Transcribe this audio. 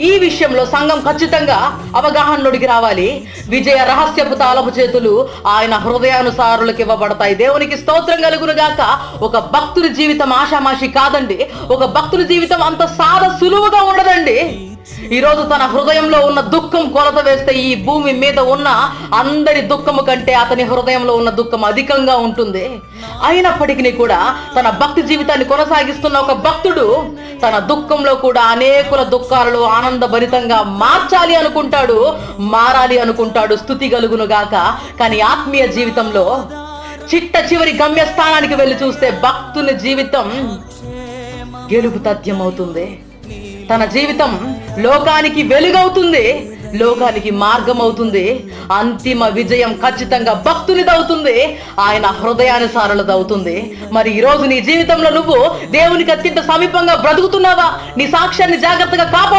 ఈ విషయంలో సంఘం ఖచ్చితంగా అవగాహనలోకి రావాలి. విజయ రహస్యపు తాళపు చేతులు ఆయన హృదయానుసారులకు ఇవ్వబడతాయి. దేవునికి స్తోత్రం కలుగును గాక. ఒక భక్తుడి జీవితం ఆషామాషి కాదండి. ఒక భక్తుడి జీవితం అంత సాద సులువుగా ఉండదండి. ఈరోజు తన హృదయంలో ఉన్న దుఃఖం కొలత వేస్తే ఈ భూమి మీద ఉన్న అందరి దుఃఖము కంటే అతని హృదయంలో ఉన్న దుఃఖం అధికంగా ఉంటుంది. అయినప్పటికీ కూడా తన భక్తి జీవితాన్ని కొనసాగిస్తున్న ఒక భక్తుడు తన దుఃఖంలో కూడా అనేకుల దుఃఖాలలో ఆనందభరితంగా మార్చాలి అనుకుంటాడు మారాలి అనుకుంటాడు స్థుతి కలుగును గాక. కానీ ఆత్మీయ జీవితంలో చిట్ట చివరి గమ్యస్థానానికి వెళ్ళి చూస్తే భక్తుని జీవితం గెలుపు తథ్యమవుతుంది. తన జీవితం లోకానికి వెలుగవుతుంది లోకానికి మార్గం అవుతుంది అంతిమ విజయం ఖచ్చితంగా భక్తునిదవుతుంది ఆయన హృదయానుసారులదవుతుంది. మరి ఈరోజు రోజు నీ జీవితంలో నువ్వు దేవునికి అత్యంత సమీపంగా బ్రతుకుతున్నావా? నీ సాక్ష్యాన్ని జాగ్రత్తగా కాపాడు.